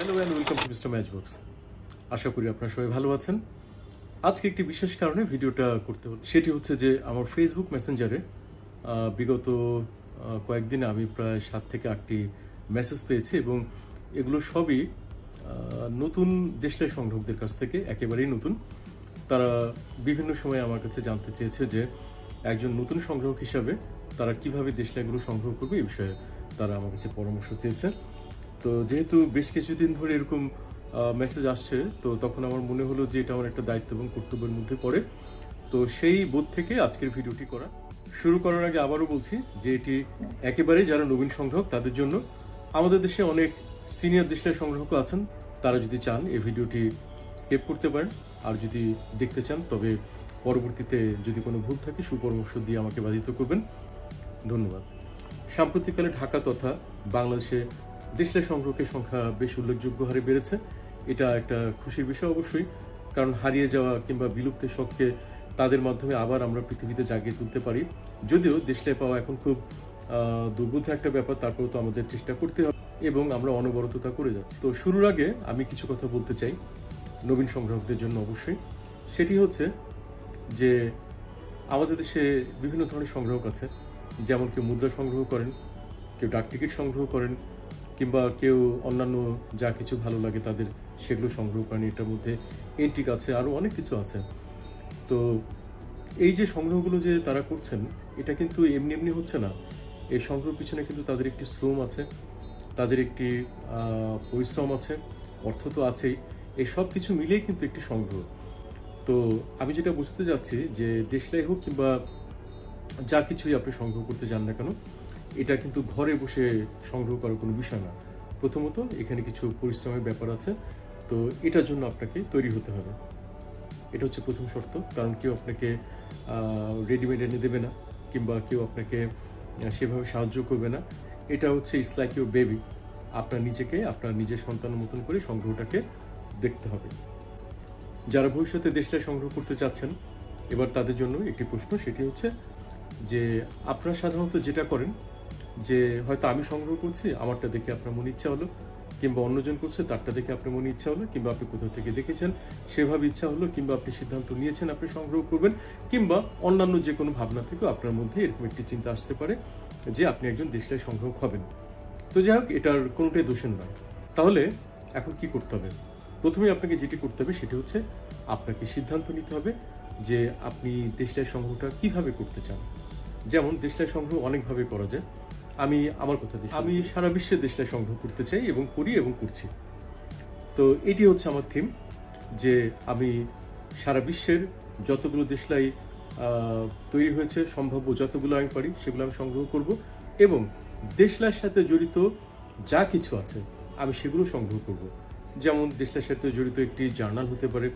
Hello and welcome to mister matchbox আশা করি আপনারা সবাই ভালো আছেন। আজকে একটি বিশেষ কারণে ভিডিওটা করতে হলো সেটি হচ্ছে যে আমার ফেসবুক মেসেঞ্জারে বিগত কয়েকদিনে আমি প্রায় সাত থেকে আটটি মেসেজ পেয়েছি এবং এগুলো সবই নতুন দেশলাই সংগ্রাহকদের কাছ থেকে, একেবারেই নতুন। তারা বিভিন্ন সময় আমার কাছে জানতে চেয়েছে যে একজন নতুন সংগ্রহক হিসাবে তারা কীভাবে দেশলাইগুলো সংগ্রহ করবে এই বিষয়ে তারা আমার কাছে পরামর্শ চেয়েছে। তো যেহেতু বেশ কিছুদিন ধরে এরকম মেসেজ আসছে, তো তখন আমার মনে হলো যে এটা আমার একটা দায়িত্ব এবং কর্তব্যের মধ্যে পড়ে। তো সেই বোধ থেকে আজকের ভিডিওটি করা। শুরু করার আগে আবারও বলছি যে এটি একেবারেই যারা নবীন সংগ্রাহক, তাদের জন্য আমাদের দেশে অনেক সিনিয়র দেশলাই সংগ্রাহকও আছেন। তারা যদি চান এই ভিডিওটি স্কেপ করতে পারেন। আর যদি দেখতে চান, তবে পরবর্তীতে যদি কোনো ভুল থাকে, সুপরামর্শ দিয়ে আমাকে বাধিত করবেন। ধন্যবাদ। সাম্প্রতিককালে ঢাকা তথা বাংলাদেশে দেশলাই সংগ্রহের সংখ্যা বেশ উল্লেখযোগ্য হারে বেড়েছে। এটা একটা খুশির বিষয় অবশ্যই, কারণ হারিয়ে যাওয়া কিংবা বিলুপ্তের শখকে তাদের মাধ্যমে আবার আমরা পৃথিবীতে জাগিয়ে তুলতে পারি। যদিও দেশলাই পাওয়া এখন খুব দুর্বোধ্য একটা ব্যাপার, তারপরেও তো আমাদের চেষ্টা করতে হবে এবং আমরা অনবরত তা করে যাচ্ছি। তো শুরুর আগে আমি কিছু কথা বলতে চাই নবীন সংগ্রাহকদের জন্য অবশ্যই। সেটি হচ্ছে যে আমাদের দেশে বিভিন্ন ধরনের সংগ্রাহক আছে। যেমন কেউ মুদ্রা সংগ্রহ করেন, কেউ ডাক টিকিট সংগ্রহ করেন কিংবা কেউ অন্যান্য যা কিছু ভালো লাগে তাদের সেগুলো সংগ্রহ করেন, এটার মধ্যে এন্টিক আছে আরও অনেক কিছু আছে। তো এই যে সংগ্রহগুলো যে তারা করছেন, এটা কিন্তু এমনি এমনি হচ্ছে না। এই সংগ্রহ পিছনে কিন্তু তাদের একটি শ্রম আছে, তাদের একটি পরিশ্রম আছে, অর্থ তো আছেই, এই সব কিছু মিলেই কিন্তু একটি সংগ্রহ। তো আমি যেটা বুঝতে যাচ্ছি যে দেশলাই হোক কিংবা যা কিছুই আপনি সংগ্রহ করতে যান না কেন এটা কিন্তু ঘরে বসে সংগ্রহ করার কোনো বিষয় না। প্রথমত, এখানে কিছু পরিশ্রমের ব্যাপার আছে। তো এটার জন্য আপনাকে তৈরি হতে হবে। এটা হচ্ছে প্রথম শর্ত। কারণ কেউ আপনাকে রেডিমেড এনে দেবে না কিংবা কেউ আপনাকে সেভাবে সাহায্য করবে না। এটা হচ্ছে ইটস ইউর বেবি আপনার নিজেকে, আপনার নিজের সন্তানের মতন করে সংগ্রহটাকে দেখতে হবে। যারা ভবিষ্যতে দেশটা সংগ্রহ করতে চাচ্ছেন, এবার তাদের জন্য একটি প্রশ্ন, সেটি হচ্ছে যে আপনারা সাধারণত যেটা করেন, যে হয়তো আমি সংগ্রহ করছি, আমারটা দেখে আপনার মনে ইচ্ছা হলো, কিংবা অন্যজন করছে, তারটা দেখে আপনার মনে ইচ্ছা হলো, কিংবা আপনি কোথাও থেকে দেখেছেন, সেভাবে ইচ্ছা হলো, কিংবা আপনি সিদ্ধান্ত নিয়েছেন, আপনি সংগ্রহ করবেন, কিংবা অন্যান্য যে কোনো ভাবনা থেকেও আপনার মধ্যে এরকম একটি চিন্তা আসতে পারে, যে আপনি একজন দেশলাই সংগ্রহ হবেন। তো যাই হোক, এটার কোনোটাই দোষের নয়। তাহলে এখন কি করতে হবে? প্রথমে আপনাকে যেটি করতে হবে, সেটি হচ্ছে আপনাকে সিদ্ধান্ত নিতে হবে যে আপনি দেশলাই সংগ্রহটা কীভাবে করতে চান? যেমন দেশলাই সংগ্রহ অনেকভাবে করা যায়। আমি আমার কথা দিই আমি সারা বিশ্বে দেশলাই সংগ্রহ করতে চাই এবং করি এবং করছি। তো এটি হচ্ছে আমার থিম যে আমি সারা বিশ্বের যতগুলো দেশলাই তৈরি হয়েছে সম্ভাব্য যতগুলো আমি পারি সেগুলো আমি সংগ্রহ করব এবং দেশলাইয়ের সাথে জড়িত যা কিছু আছে আমি সেগুলো সংগ্রহ করব। যেমন দেশলাইয়ের সাথে জড়িত একটি জার্নাল হতে পারে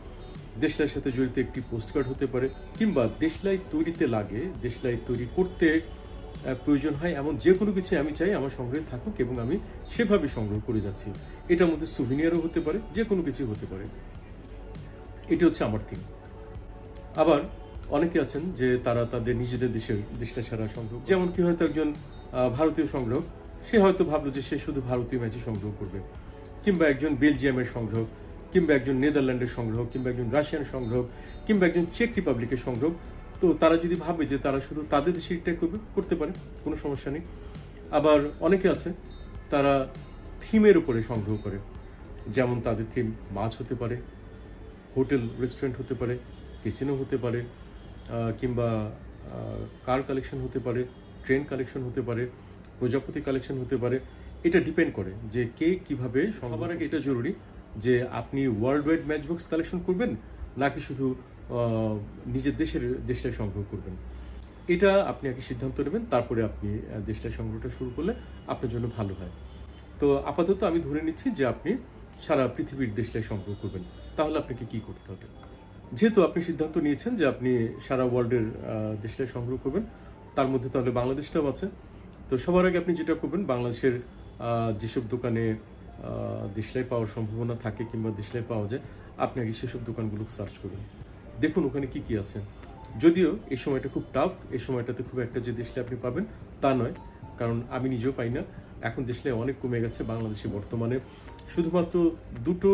দেশলাইয়ের সাথে জড়িত একটি পোস্টকার্ড হতে পারে, কিংবা দেশলাই তৈরিতে লাগে, দেশলাই তৈরি করতে প্রয়োজন হয় এমন যে কোনো কিছু আমি চাই আমার সংগ্রহে থাকুক এবং আমি সেভাবে সংগ্রহ করে যাচ্ছি। এটার মধ্যে সুভিনিয়ারও হতে পারে যে কোনো কিছু হতে পারে। এটি হচ্ছে আমার থিম আবার অনেকে আছেন যে তারা তাদের নিজেদের দেশের দেশটা সারা সংগ্রহ যেমন কি হয়তো একজন ভারতীয় সংগ্রহ সে হয়তো ভাবলো যে সে শুধু ভারতীয় ম্যাচে সংগ্রহ করবে, কিংবা একজন বেলজিয়ামের সংগ্রহ কিংবা একজন নেদারল্যান্ডের সংগ্রহ কিংবা একজন রাশিয়ান সংগ্রহ কিংবা একজন চেক রিপাবলিকের সংগ্রহ তো তারা যদি ভাবে যে তারা শুধু তাদের দেশে এটা করবে করতে পারে কোনো সমস্যা নেই। আবার অনেকে আছে তারা থিমের উপরে সংগ্রহ করে যেমন তাদের থিম মাছ হতে পারে হোটেল রেস্টুরেন্ট হতে পারে কেসিনো হতে পারে কিংবা কার কালেকশন হতে পারে ট্রেন কালেকশন হতে পারে প্রজাপতি কালেকশন হতে পারে। এটা ডিপেন্ড করে যে কে কীভাবে সবার আগে এটা জরুরি যে আপনি world wide match box collection করবেন নাকি শুধু নিজের দেশের দেশটাই সংগ্রহ করবেন? এটা আপনি আগে সিদ্ধান্ত নেবেন তারপরে আপনি আহ, দেশটাই সংগ্রহটা শুরু করলে আপনার জন্য ভালো হয়। তো আপাতত আমি ধরে নিচ্ছি যে আপনি সারা পৃথিবীর দেশটাই সংগ্রহ করবেন। তাহলে আপনাকে কি করতে হবে? যেহেতু আপনি সিদ্ধান্ত নিয়েছেন যে আপনি সারা ওয়ার্ল্ডের দেশটাই সংগ্রহ করবেন তার মধ্যে তাহলে বাংলাদেশটাও আছে। তো সবার আগে আপনি যেটা করবেন বাংলাদেশের যেসব দোকানে দেশলাই পাওয়ার সম্ভাবনা থাকে কিংবা দেশলাই পাওয়া যায়, আপনি আগে সেসব দোকানগুলো সার্চ করুন। দেখুন ওখানে কি কি আছে। যদিও এই সময়টা খুব টাফ এই সময়টাতে খুব একটা যে দেশলে আপনি পাবেন তা নয়, কারণ আমি নিজেও পাই না। এখন দেশলে অনেক কমে গেছে বাংলাদেশে বর্তমানে। শুধুমাত্র দুটো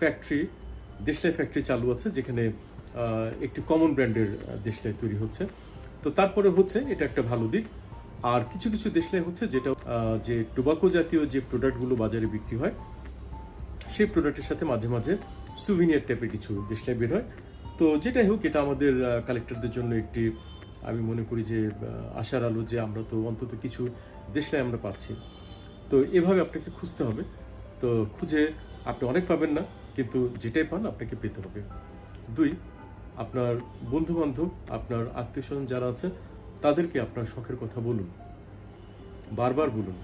ফ্যাক্টরি দেশলাই ফ্যাক্টরি চালু আছে, যেখানে একটি কমন ব্র্যান্ডের দেশলাই তৈরি হচ্ছে। তো তারপরে হচ্ছে, এটা একটা ভালো দিক। আর কিছু কিছু দেশলাই হচ্ছে যেটা যে টোবাকো জাতীয় যে প্রোডাক্টগুলো বাজারে বিক্রি হয়, সেই প্রোডাক্টের সাথে মাঝে মাঝে সুভিনিয়ার টাইপের কিছু দেশলাই বের হয়। তো যেটাই হোক, এটা আমাদের কালেক্টরদের জন্য একটি, আমি মনে করি যে আশার আলো যে আমরা তো অন্তত কিছু দেশলাই আমরা পাচ্ছি। তো এভাবে আপনাকে খুঁজতে হবে। তো খুঁজে আপনি অনেক পাবেন না, কিন্তু যেটাই পান আপনাকে পেতে হবে। দুই, আপনার বন্ধু বান্ধব আপনার আত্মীয় স্বজন যারা আছে তাদেরকে আপনার শখের কথা বলুন। বারবার বলুন,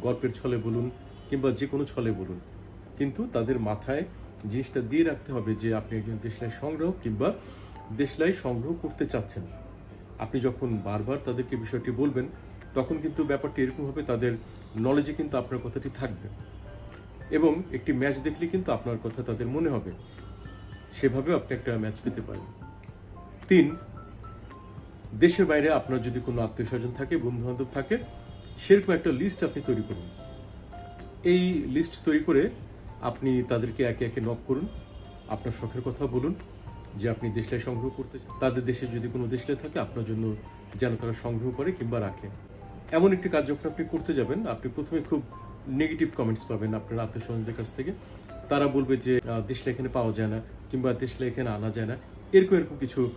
গল্পের ছলে বলুন কিংবা যে কোনো ছলে বলুন। কিন্তু তাদের মাথায় জিনিসটা দিয়ে রাখতে হবে যে আপনি একজন দেশলাই সংগ্রহ কিংবা দেশলাই সংগ্রহ করতে চাচ্ছেন। আপনি যখন বারবার তাদেরকে বিষয়টি বলবেন, তখন কিন্তু ব্যাপারটি এরকম হবে, তাদের নলেজে কিন্তু আপনার কথাটি থাকবে। এবং একটি ম্যাচ দেখলে কিন্তু আপনার কথা তাদের মনে হবে। সেভাবে আপনি একটা ম্যাচ পেতে পারেন। তিন দেশের বাইরে আপনার যদি কোনো আত্মীয় স্বজন থাকে বন্ধু বান্ধব থাকে সেরকম একটা লিস্ট আপনি তৈরি করুন। এই লিস্ট তৈরি করে আপনি তাদেরকে একে একে নক করুন আপনার শখের কথা বলুন যে আপনি দেশলাই সংগ্রহ করতে চান। তাদের দেশে যদি কোনো দেশলাই থাকে আপনার জন্য যেন তারা সংগ্রহ করে কিংবা রাখে। এমন একটি কাজ যখন আপনি করতে যাবেন আপনি প্রথমে খুব নেগেটিভ কমেন্টস পাবেন আপনার আত্মীয় স্বজনদের কাছ থেকে। তারা বলবে যে আহ, দেশলাই এখানে পাওয়া যায় না কিংবা দেশলাই এখানে আনা যায় না। এরকম এরকম কিছু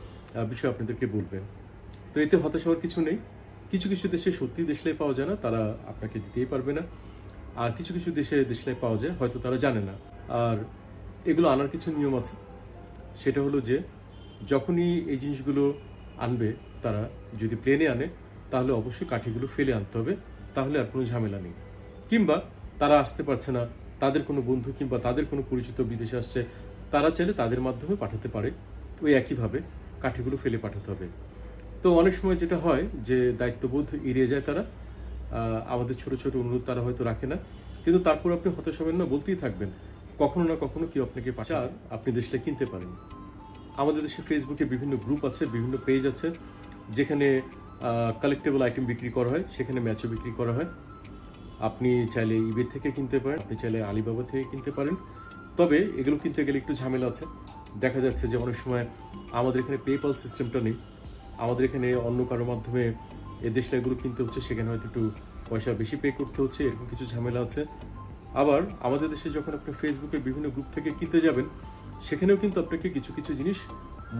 বিষয় আপনাদেরকে বলবেন। তো এতে হতাশ হওয়ার কিছু নেই। কিছু কিছু দেশে সত্যি দেশলাই পাওয়া যায় না, তারা আপনাকে দিতেই পারবে না। আর কিছু কিছু দেশে দেশলাই পাওয়া যায়, হয়তো তারা জানে না। আর এগুলো আনার কিছু নিয়ম আছে। সেটা হলো যে, যখনই এই জিনিসগুলো আনবে, তারা যদি প্লেনে আনে, তাহলে অবশ্যই কাঠিগুলো ফেলে আনতে হবে, তাহলে আর কোনো ঝামেলা নেই। কিংবা তারা আসতে পারছে না, তাদের কোনো বন্ধু কিংবা তাদের কোনো পরিচিত বিদেশে আসছে, তারা চাইলে তাদের মাধ্যমে পাঠাতে পারে। ওই একইভাবে কাঠিগুলো ফেলে পাঠাতে হবে। তো অনেক সময় যেটা হয় যে দায়িত্ববোধ এড়িয়ে যায় তারা। আমাদের ছোট ছোট অনুরোধ তারা হয়তো রাখে না। কিন্তু তারপর আপনি হতাশ হবেন না, বলতেই থাকবেন, কখনো না কখনো কেউ আপনাকে পাচার আপনি দেশটা কিনতে পারেন। আমাদের দেশে ফেসবুকে বিভিন্ন গ্রুপ আছে, বিভিন্ন পেজ আছে, যেখানে কালেক্টেবল আইটেম বিক্রি করা হয়, সেখানে ম্যাচও বিক্রি করা হয়। আপনি চাইলে ইবে থেকে কিনতে পারেন, আপনি চাইলে আলিবাবা থেকে কিনতে পারেন। তবে এগুলো কিনতে গেলে একটু ঝামেলা আছে। দেখা যাচ্ছে যে অনেক সময় আমাদের এখানে পেপাল সিস্টেমটা নেই। আমাদের এখানে অন্য কারোর মাধ্যমে এ দেশটাগুলো কিনতে হচ্ছে, সেখানে হয়তো একটু পয়সা বেশি পে করতে হচ্ছে, এরকম কিছু ঝামেলা আছে। আবার আমাদের দেশে যখন আপনি ফেসবুকের বিভিন্ন গ্রুপ থেকে কিনতে যাবেন, সেখানেও কিন্তু আপনাকে কিছু কিছু জিনিস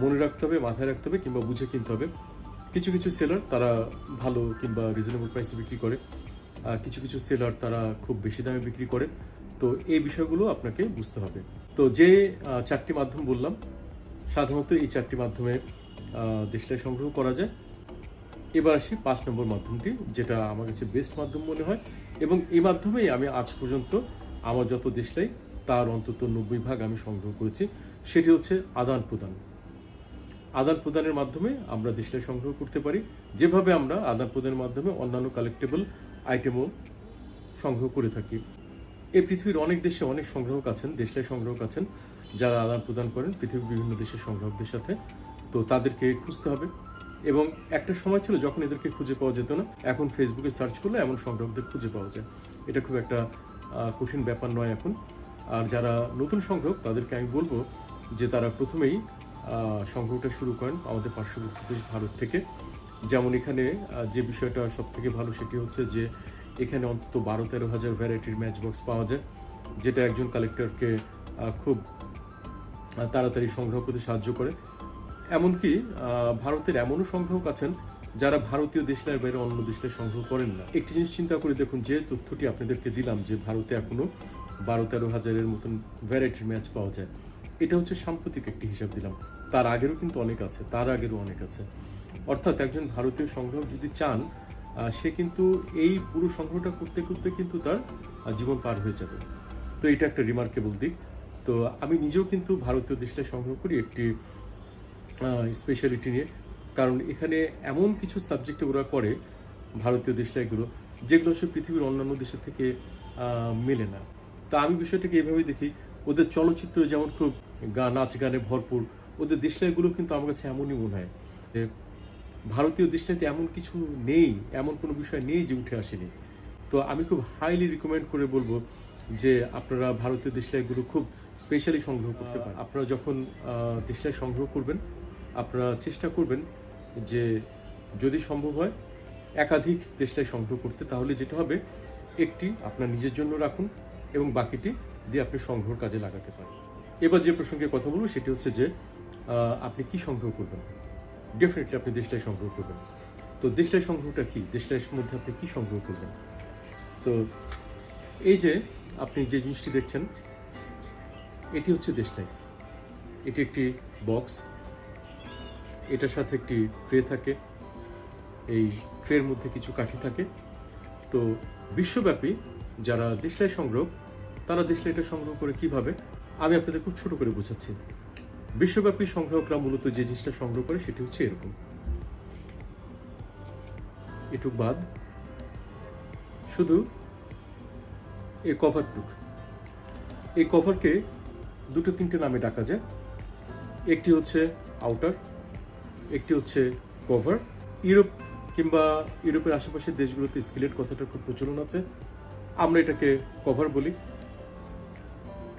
মনে রাখতে হবে, মাথায় রাখতে হবে কিংবা বুঝে কিনতে হবে। কিছু কিছু সেলার তারা ভালো কিংবা রিজনেবল প্রাইসে বিক্রি করে কিছু কিছু সেলার তারা খুব বেশি দামে বিক্রি করে। তো এই বিষয়গুলো আপনাকে বুঝতে হবে। তো যে চারটি মাধ্যম বললাম, সাধারণত এই চারটি মাধ্যমে আহ, সংগ্রহ করা যায়। এবার আসি পাঁচ নম্বর মাধ্যমটি যেটা আমার কাছে বেস্ট মাধ্যম মনে হয়। এবং এই মাধ্যমেই আমি আজ পর্যন্ত আমার যত দেশলাই তার অন্তত নব্বই ভাগ আমি সংগ্রহ করেছি। সেটি হচ্ছে আদান প্রদান। আদান প্রদানের মাধ্যমে আমরা দেশলাই সংগ্রহ করতে পারি। যেভাবে আমরা আদান প্রদানের মাধ্যমে অন্যান্য কালেক্টেবল আইটেমও সংগ্রহ করে থাকি। এই পৃথিবীর অনেক দেশে অনেক সংগ্রাহক আছেন দেশলাই সংগ্রাহক আছেন যারা আদান প্রদান করেন। পৃথিবীর বিভিন্ন দেশের সংগ্রাহকদের সাথে। তো তাদেরকে খুঁজতে হবে। এবং একটা সময় ছিল যখন এদেরকে খুঁজে পাওয়া যেত না, এখন ফেসবুকে সার্চ করলে এমন সংগ্রাহকদের খুঁজে পাওয়া যায়। এটা খুব একটা কঠিন ব্যাপার নয় এখন। আর যারা নতুন সংগ্রাহক তাদেরকে আমি বলব যে তারা প্রথমেই সংগ্রহটা শুরু করেন আমাদের পার্শ্ববর্তী দেশ ভারত থেকে। যেমন এখানে যে বিষয়টা সব থেকে ভালো সেটি হচ্ছে যে, এখানে অন্তত বারো তেরো হাজার ভ্যারাইটির ম্যাচ বক্স পাওয়া যায়, যেটা একজন কালেক্টরকে খুব তাড়াতাড়ি সংগ্রহ করতে সাহায্য করে। এমনকি ভারতের এমনও সংগ্রাহক আছেন যারা ভারতীয় দেশলাইয়ের বাইরে অন্য দেশলাই সংগ্রহ করেন না। একটি জিনিস চিন্তা করে দেখুন, যে তথ্যটি আপনাদেরকে দিলাম, যে ভারতে এখনও বারো তেরো হাজারের মতন ভ্যারাইটির ম্যাচ পাওয়া যায়, এটা হচ্ছে সাম্প্রতিক একটি হিসাব দিলাম। তার আগেরও কিন্তু অনেক আছে, তার আগেরও অনেক আছে। অর্থাৎ একজন ভারতীয় সংগ্রাহক যদি চান সে কিন্তু এই পুরো সংগ্রহটা করতে করতে কিন্তু তার জীবন পার হয়ে যাবে। তো এটা একটা রিমার্কেবল দিক। তো আমি নিজেও কিন্তু ভারতীয় দেশলাই সংগ্রহ করি, একটি স্পেশালিটি নিয়ে। কারণ এখানে এমন কিছু সাবজেক্টে ওরা করে ভারতীয় দেশলাইগুলো যেগুলো হচ্ছে পৃথিবীর অন্যান্য দেশের থেকে মেলে না। তা আমি বিষয়টাকে এভাবেই দেখি ওদের চলচ্চিত্র যেমন খুব গান নাচ গানে ভরপুর ওদের দেশলাইগুলো কিন্তু আমার কাছে এমনই মনে হয় যে ভারতীয় দেশটাতে এমন কিছু নেই এমন কোনো বিষয় নেই যে উঠে আসেনি। তো আমি খুব হাইলি রিকমেন্ড করে বলব যে আপনারা ভারতীয় দেশলাইগুলো খুব স্পেশালি সংগ্রহ করতে পারেন। আপনারা যখন দেশলাই সংগ্রহ করবেন আপনারা চেষ্টা করবেন যে যদি সম্ভব হয়, একাধিক দেশলাই সংগ্রহ করতে, তাহলে যেটা হবে, একটি আপনার নিজের জন্য রাখুন এবং বাকিটি দিয়ে আপনি সংগ্রহের কাজে লাগাতে পারেন। এবার যে প্রসঙ্গে কথা বলব, সেটি হচ্ছে যে আপনি কি সংগ্রহ করবেন? ডেফিনেটলি আপনি দেশলাই সংগ্রহ করবেন। তো দেশলাই সংগ্রহটা কি? দেশলাইয়ের মধ্যে আপনি কি সংগ্রহ করবেন? তো এই যে আপনি যে জিনিসটি দেখছেন, এটি হচ্ছে দেশলাই। এটি একটি বক্স এটার সাথে একটি ট্রে থাকে। এই ট্রের মধ্যে কিছু কাঠি থাকে। তো বিশ্বব্যাপী যারা দেশলাই সংগ্রহ, তারা দেশলাইটা সংগ্রহ করে কীভাবে? আমি আপনাদের খুব ছোট করে বোঝাচ্ছি। বিশ্বব্যাপী সংগ্রাহকরা মূলত যে জিনিসটা সংগ্রহ করে, সেটি হচ্ছে এরকম। এটুক বাদ। শুধু এই কভারটুক এই কভারকে দুটো তিনটে নামে ডাকা যায়। একটি হচ্ছে আউটার একটি হচ্ছে কভার ইউরোপ কিংবা ইউরোপের আশেপাশের দেশগুলোতে স্কিলেট কথাটা খুব প্রচলন আছে। আমরা এটাকে কভার বলি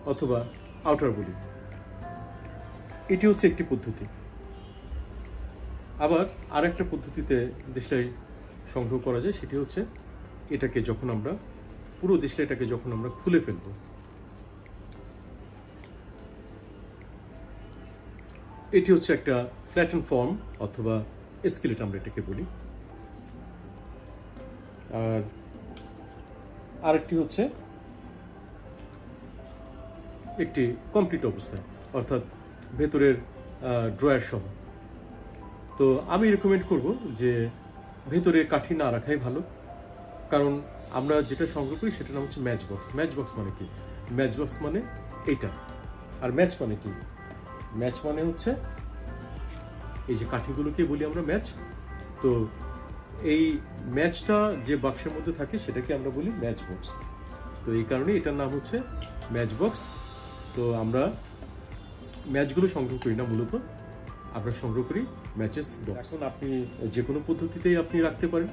অথবা আউটার বলি। এটি হচ্ছে একটি পদ্ধতি। আবার আরেকটা পদ্ধতিতে দেশলাই সংগ্রহ করা যায়, সেটি হচ্ছে এটাকে যখন আমরা, পুরো দেশলাইটাকে যখন আমরা খুলে ফেলব এটি হচ্ছে একটা ফ্ল্যাটন ফর্ম অথবা স্কেলেট আমরা এটাকে বলি। আর আরেকটি হচ্ছে একটি কমপ্লিট অবস্থায় অর্থাৎ ভেতরের ড্রয়ার সহ। তো আমি রেকমেন্ড করব যে ভেতরে কাঠি না রাখাই ভালো, কারণ আমরা যেটা সংগ্রহ করি সেটার নাম হচ্ছে ম্যাচ বক্স ম্যাচ বক্স মানে কি? ম্যাচ বক্স মানে এইটা। আর ম্যাচ মানে কি? ম্যাচ মানে হচ্ছে এই যে কাঠিগুলোকে বলি আমরা ম্যাচ তো এই ম্যাচটা যে বাক্সের মধ্যে থাকে সেটাকে আমরা বলি ম্যাচ বক্স। তো এই কারণে এটার নাম হচ্ছে ম্যাচ বক্স। তো আমরা ম্যাচগুলো সংগ্রহ করি না মূলত আমরা সংগ্রহ করি ম্যাচেস এখন আপনি যে কোনো পদ্ধতিতেই আপনি রাখতে পারেন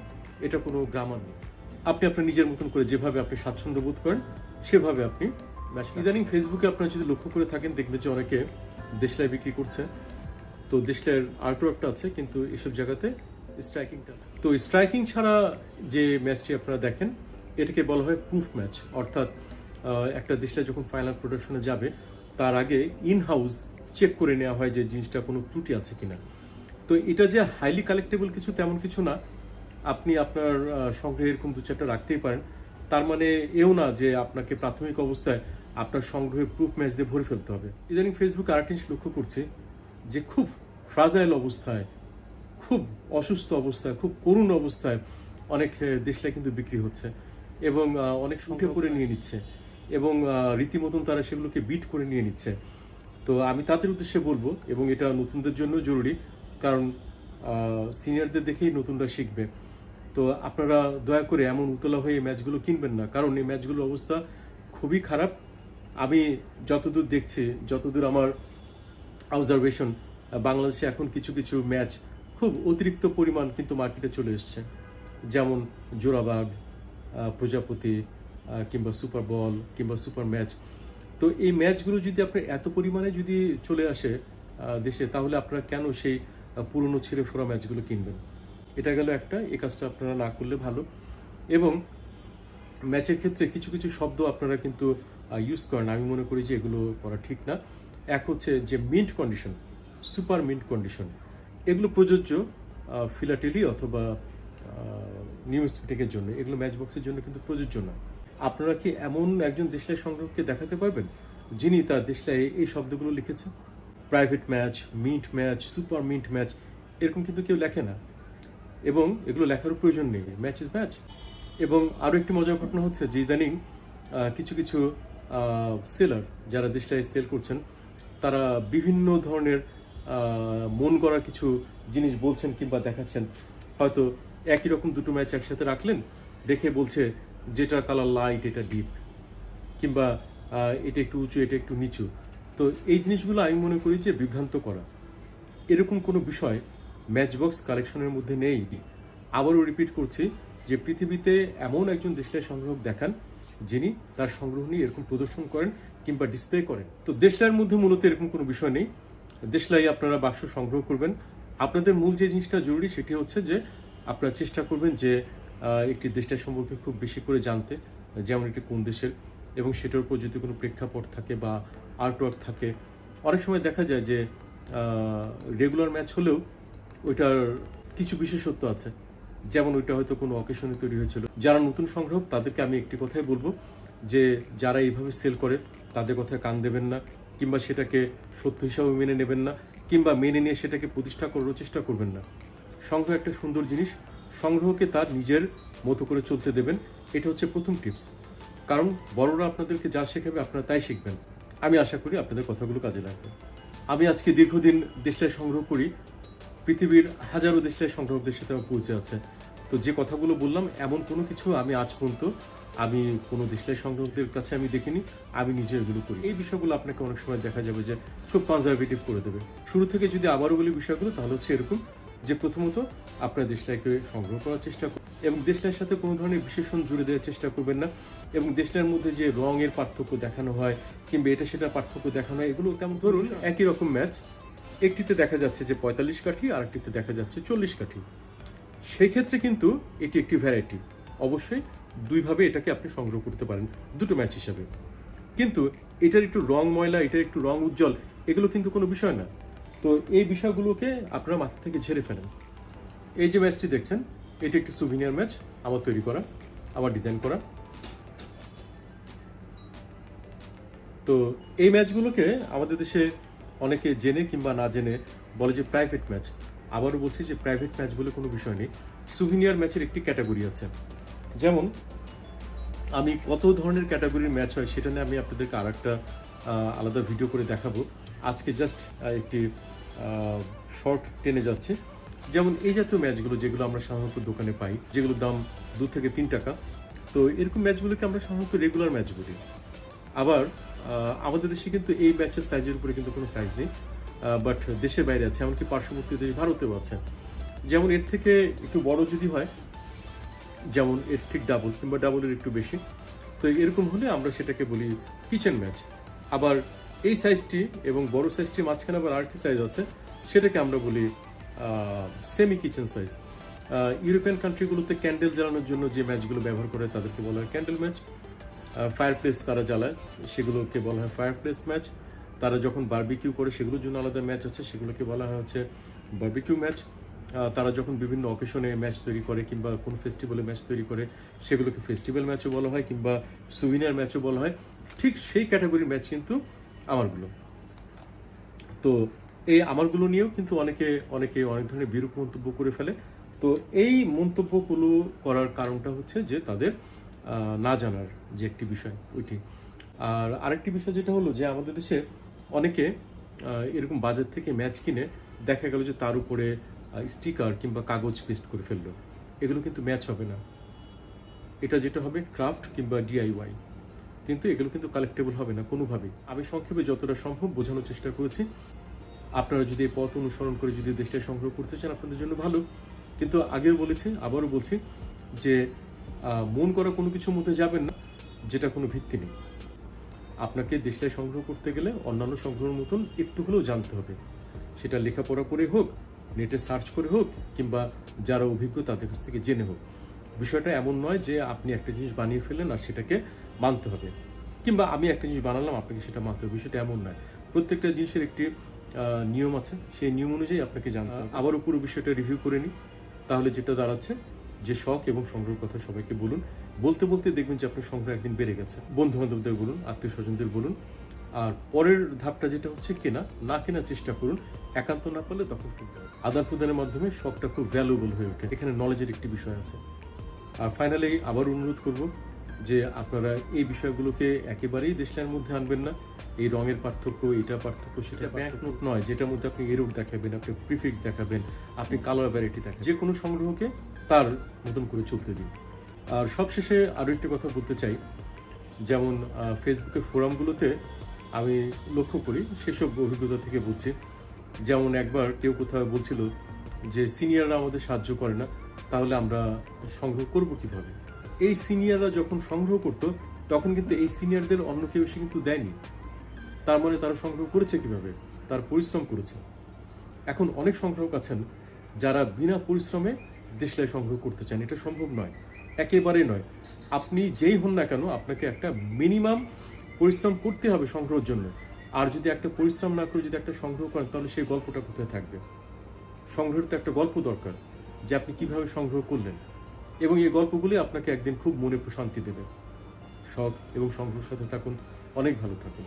এটা কোনো গ্রামার নেই। আপনি আপনার নিজের মতন করে যেভাবে আপনি স্বাচ্ছন্দ্য বোধ করেন সেভাবে আপনি ম্যাচ ইদানিং ফেসবুকে আপনারা যদি লক্ষ্য করে থাকেন দেখবেন যে অনেকে দেশলাই বিক্রি করছে। তো দেশলাইয়ের আর্টওয়ার্কটা আছে, কিন্তু এসব জায়গাতে স্ট্রাইকিংটা তো স্ট্রাইকিং ছাড়া যে ম্যাচটি আপনারা দেখেন, এটাকে বলা হয় প্রুফ ম্যাচ অর্থাৎ একটা দেশলাই যখন ফাইনাল প্রোডাকশনে যাবে, তার আগে ইন হাউস চেক করে নেওয়া হয় যে জিনিসটা কোনো ত্রুটি আছে কিনা। তো এটা যে হাইলি কালেক্টেবল কিছু তেমন কিছু না, আপনি আপনার সংগ্রহে এরকম দু চারটা রাখতেই পারেন। তার মানে এও না যে আপনাকে প্রাথমিক অবস্থায় আপনার সংগ্রহে প্রুফ ম্যাচ দিয়ে ভরে ফেলতে হবে। ইদানিং ফেসবুক আরেকটি লক্ষ্য করছে যে খুব ফ্রাজাইল অবস্থায় খুব অসুস্থ অবস্থায় খুব করুণ অবস্থায় অনেক দেশলাই কিন্তু বিক্রি হচ্ছে এবং অনেক উঠে পড়ে নিয়ে নিচ্ছে এবং রীতিমতন তারা সেগুলোকে বিট করে নিয়ে নিচ্ছে। তো আমি তাদের উদ্দেশ্যে বলব এবং এটা নতুনদের জন্য জরুরি কারণ সিনিয়রদের দেখেই নতুনরা শিখবে। তো আপনারা দয়া করে এমন উতলা হয়ে এই ম্যাচগুলো কিনবেন না কারণ এই ম্যাচগুলোর অবস্থা খুবই খারাপ। আমি যতদূর দেখছি, যতদূর আমার অবজারভেশন বাংলাদেশে এখন কিছু কিছু ম্যাচ খুব অতিরিক্ত পরিমাণ কিন্তু মার্কেটে চলে এসছে। যেমন জোড়াবাগ প্রজাপতি কিংবা সুপার বল কিংবা সুপার ম্যাচ তো এই ম্যাচগুলো যদি আপনার এত পরিমাণে যদি চলে আসে দেশে, তাহলে আপনারা কেন সেই পুরনো ছিঁড়ে ফোরা ম্যাচগুলো কিনবেন? এটা গেল একটা, এই কাজটা আপনারা না করলে ভালো। এবং ম্যাচের ক্ষেত্রে কিছু কিছু শব্দ আপনারা কিন্তু ইউজ করেন, আমি মনে করি যে এগুলো করা ঠিক না। এক হচ্ছে যে mint condition super mint condition এগুলো প্রযোজ্য ফিলাটেলি অথবা নিউ স্পিটিকের জন্য। এগুলো ম্যাচ বক্সের জন্য কিন্তু প্রযোজ্য না। আপনারা কি এমন একজন দেশলাই সংগ্রহকে দেখাতে পারবেন, যিনি তার দেশলাই এই শব্দগুলো লিখেছে? Private match mint match super mint match এরকম কিন্তু কেউ লেখে না। এবং এগুলো লেখারও প্রয়োজন নেই। ম্যাচ ইজ ম্যাচ এবং আরও একটি মজার ঘটনা হচ্ছে যে ইদানিং কিছু কিছু সেলার যারা দেশটায় সেল করছেন, তারা বিভিন্ন ধরনের মন করা কিছু জিনিস বলছেন কিংবা দেখাচ্ছেন। হয়তো একই রকম দুটো ম্যাচ একসাথে রাখলেন রেখে বলছে যেটা কালার লাইট এটা ডিপ কিংবা এটা একটু উঁচু, এটা একটু নিচু। তো এই জিনিসগুলো আমি মনে করি যে বিভ্রান্ত করা। এরকম কোনো বিষয় ম্যাচ বক্স কালেকশনের মধ্যে নেই। আবারও রিপিট করছি যে পৃথিবীতে এমন একজন দেশলাই সংগ্রাহক দেখান যিনি তার সংগ্রহ নিয়ে এরকম প্রদর্শন করেন কিংবা ডিসপ্লে করেন। তো দেশলাইয়ের মধ্যে মূলত এরকম কোনো বিষয় নেই। দেশলাই আপনারা বাক্স সংগ্রহ করবেন। আপনাদের মূল যে জিনিসটা জরুরি সেটি হচ্ছে যে আপনারা চেষ্টা করবেন যে একটি দেশটার সম্পর্কে খুব বেশি করে জানতে, যেমন এটি কোন দেশের, এবং সেটার উপর যদি কোনো প্রেক্ষাপট থাকে বা আর্টওয়ার্ক থাকে। অনেক সময় দেখা যায় যে রেগুলার ম্যাচ হলেও ওইটার কিছু বিশেষত্ব আছে। যেমন ওইটা হয়তো কোনো অকেশনে তৈরি হয়েছিল। যারা নতুন সংগ্রাহক, তাদেরকে আমি একটি কথাই বলব যে, যারা এইভাবে সেল করে, তাদের কথায় কান দেবেন না, কিংবা সেটাকে সত্য হিসাবে মেনে নেবেন না, কিংবা মেনে নিয়ে সেটাকে প্রতিষ্ঠা করার চেষ্টা করবেন না। সংগ্রহ একটা সুন্দর জিনিস। সংগ্রহকে তার নিজের মতো করে চলতে দেবেন। এটা হচ্ছে প্রথম টিপস কারণ বড়রা আপনাদেরকে যা শেখাবে, আপনারা তাই শিখবেন। আমি আশা করি আপনাদের কথাগুলো কাজে লাগবে। আমি আজকে দীর্ঘদিন দেশটায় সংগ্রহ করি। পৃথিবীর হাজারো দেশটায় সংগ্রহকদের সাথে আমার পৌঁছে আছে। তো যে কথাগুলো বললাম, এমন কোনো কিছু আমি আজ পর্যন্ত আমি কোনো দেশলাই সংগ্রহকদের কাছে আমি দেখিনি, আমি নিজে এগুলো করি। এই বিষয়গুলো আপনাকে অনেক সময় দেখা যাবে যে খুব কনজারভেটিভ করে দেবে। শুরু থেকে যদি আবারও বলি বিষয়গুলো, তাহলে হচ্ছে এরকম যে প্রথমত আপনার দেশটাকে সংগ্রহ করার চেষ্টা করুন এবং দেশটার সাথে কোনো ধরনের বিশেষণ জুড়ে দেওয়ার চেষ্টা করবেন না এবং দেশটার মধ্যে যে রঙের পার্থক্য দেখানো হয় কিংবা এটা সেটা পার্থক্য দেখানো হয়, এগুলো তেমন ধরুন একই রকম ম্যাচ একটিতে দেখা যাচ্ছে যে পঁয়তাল্লিশ কাঠি আর একটিতে দেখা যাচ্ছে চল্লিশ কাঠি। সেই ক্ষেত্রে কিন্তু এটি একটি ভ্যারাইটি অবশ্যই দুইভাবে এটাকে আপনি সংগ্রহ করতে পারেন, দুটো ম্যাচ হিসাবে। কিন্তু এটার একটু রং ময়লা, এটার একটু রং উজ্জ্বল, এগুলো কিন্তু কোনো বিষয় না। তো এই বিষয়গুলোকে আপনারা মাথা থেকে ঝেড়ে ফেলেন। এই যে ম্যাচটি দেখছেন, এটি একটি সুভিনিয়ার ম্যাচ আমার তৈরি করা, আমার ডিজাইন করা। তো এই ম্যাচগুলোকে আমাদের দেশে অনেকে জেনে কিংবা না জেনে বলে যে প্রাইভেট ম্যাচ আবারও বলছি যে প্রাইভেট ম্যাচ বলে কোনো বিষয় নেই। সুভিনিয়ার ম্যাচের একটি ক্যাটাগরি আছে। যেমন, আমি কত ধরনের ক্যাটাগরির ম্যাচ হয় সেটা নিয়ে আমি আপনাদেরকে আর একটা আলাদা ভিডিও করে দেখাবো। আজকে জাস্ট একটি শর্ট টেনে যাচ্ছে। যেমন এই জাতীয় ম্যাচগুলো যেগুলো আমরা সাধারণত দোকানে পাই, যেগুলোর দাম দু থেকে তিন টাকা। তো এরকম ম্যাচগুলোকে আমরা সাধারণত রেগুলার ম্যাচ বলি। আবার আমাদের দেশে কিন্তু এই ম্যাচের সাইজের উপরে কিন্তু কোনো সাইজ নেই। বাট দেশের বাইরে আছে, এমনকি পার্শ্ববর্তী দেশ ভারতেও আছে। যেমন এর থেকে একটু বড় যদি হয়, যেমন এর ঠিক ডাবল কিংবা ডাবলের একটু বেশি। তো এরকম হলে আমরা সেটাকে বলি কিচেন ম্যাচ আবার এই সাইজটি এবং বড় সাইজটি মাঝখানে আবার আরেকটি সাইজ আছে, সেটাকে আমরা বলি সেমি কিচেন সাইজ ইউরোপিয়ান কান্ট্রিগুলোতে ক্যান্ডেল জ্বালানোর জন্য যে ম্যাচগুলো ব্যবহার করে তাদেরকে বলা হয় ক্যান্ডেল ম্যাচ ফায়ার প্লেস তারা জ্বালায়, সেগুলোকে বলা হয় ফায়ার প্লেস ম্যাচ তারা যখন বারবিকিউ করে, সেগুলোর জন্য আলাদা ম্যাচ আছে, সেগুলোকে বলা হয় হচ্ছে বারবিকিউ ম্যাচ তারা যখন বিভিন্ন অকেশনে ম্যাচ তৈরি করে, কিংবা কোন ফেস্টিভ্যালে ম্যাচ তৈরি করে, সেগুলোকে ফেস্টিভ্যাল ম্যাচও বলা হয়, কিংবা সুভিনিয়ার ম্যাচও বলা হয়। ঠিক সেই ক্যাটাগরির ম্যাচ কিন্তু আমারগুলো। তো এই আমারগুলো নিয়েও কিন্তু অনেকে অনেকে অনেক ধরনের বিরূপ মন্তব্য করে ফেলে। তো এই মন্তব্যগুলো করার কারণটা হচ্ছে যে তাদের না জানার যে একটি বিষয়, ওইটি। আর আরেকটি বিষয় যেটা হলো যে আমাদের দেশে অনেকে এরকম বাজার থেকে ম্যাচ কিনে দেখা গেল যে তার উপরে স্টিকার কিংবা কাগজ পেস্ট করে ফেলল। এগুলো কিন্তু ম্যাচ হবে না। এটা যেটা হবে, ক্রাফট কিংবা ডিআইওয়াই কিন্তু এগুলো কিন্তু কালেক্টেবল হবে না কোনোভাবেই। আমি সংক্ষেপে যতটা সম্ভব বোঝানোর চেষ্টা করেছি। আপনারা যদি এই পথ অনুসরণ করে যদি দেশটা সংগ্রহ করতে চান, আপনাদের জন্য ভালো। কিন্তু আগেও বলেছি, আবারও বলছি যে মন করা কোনো কিছুর মধ্যে যাবেন না যেটা কোনো ভিত্তি নেই। আপনাকে দেশটায় সংগ্রহ করতে গেলে অন্যান্য সংগ্রহের মতন একটু হলেও জানতে হবে। সেটা লেখাপড়া করে হোক নেটে সার্চ করে হোক কিংবা যারা অভিজ্ঞ তাদের কাছ থেকে জেনে হোক। বিষয়টা এমন নয় যে আপনি একটা জিনিস বানিয়ে ফেলেন আর সেটাকে মানতে হবে। কিংবা আমি একটা জিনিস বানালাম আপনাকে সেটা মানতে হবে বিষয়টা এমন নয়। প্রত্যেকটা জিনিসের একটি আহ, নিয়ম আছে। সেই নিয়ম অনুযায়ী আপনাকে জানতে হবে। আবারও পুরো বিষয়টা রিভিউ করে নিই। তাহলে যেটা দাঁড়াচ্ছে যে শখ এবং সংগ্রহের কথা সবাইকে বলুন। বলতে বলতে দেখবেন যে আপনার সংগ্রহ একদিন বেড়ে গেছে। বন্ধু বান্ধবদের বলুন আত্মীয় স্বজনদের বলুন। আর পরের ধাপটা যেটা হচ্ছে কেনা না কেনার চেষ্টা করুন। একান্ত না পারলে তখন কিনতে হবে। আদান প্রদানের মাধ্যমে শখটা খুব ভ্যালুয়েবল হয়ে ওঠে। এখানে নলেজের একটি বিষয় আছে। আর ফাইনালি আবার অনুরোধ করব যে আপনারা এই বিষয়গুলোকে একেবারেই দেশলাইয়ের মধ্যে আনবেন না। এই রঙের পার্থক্য এটা পার্থক্য সেটা ব্যাংক নোট নয়। যেটার মধ্যে আপনি এরোড দেখাবেন আপনি প্রিফিক্স দেখাবেন আপনি কালার ভ্যারাইটি দেখাবেন। যে কোনো সংগ্রহকে তার মতন করে চলতে দিন। আর সবশেষে আরও একটি কথা বলতে চাই। যেমন ফেসবুকের ফোরামগুলোতে আমি লক্ষ্য করি, সেসব অভিজ্ঞতা থেকে বলছি। যেমন একবার কেউ কোথাও বলছিল যে সিনিয়ররা আমাদের সাহায্য করে না, তাহলে আমরা সংগ্রহ করব কীভাবে? এই সিনিয়ররা যখন সংগ্রহ করতো, তখন কিন্তু এই সিনিয়রদের অন্য কেউ এসে কিন্তু দেয়নি। তার মানে তারা সংগ্রহ করেছে কীভাবে? তার পরিশ্রম করেছে। এখন অনেক সংগ্রহক আছেন যারা বিনা পরিশ্রমে দেশলাই সংগ্রহ করতে চান, এটা সম্ভব নয়। একেবারে নয়। আপনি যেই হন না কেন, আপনাকে একটা মিনিমাম পরিশ্রম করতে হবে সংগ্রহের জন্য। আর যদি একটা পরিশ্রম না করে যদি একটা সংগ্রহ করেন, তাহলে সেই গল্পটা কোথায় থাকবে? সংগ্রহের তো একটা গল্প দরকার, যে আপনি কীভাবে সংগ্রহ করলেন। এবং এই গল্পগুলি আপনাকে একদিন খুব মনে প্রশান্তি দেবে। শখ এবং সংগ্রহের সাথে থাকুন, অনেক ভালো থাকুন।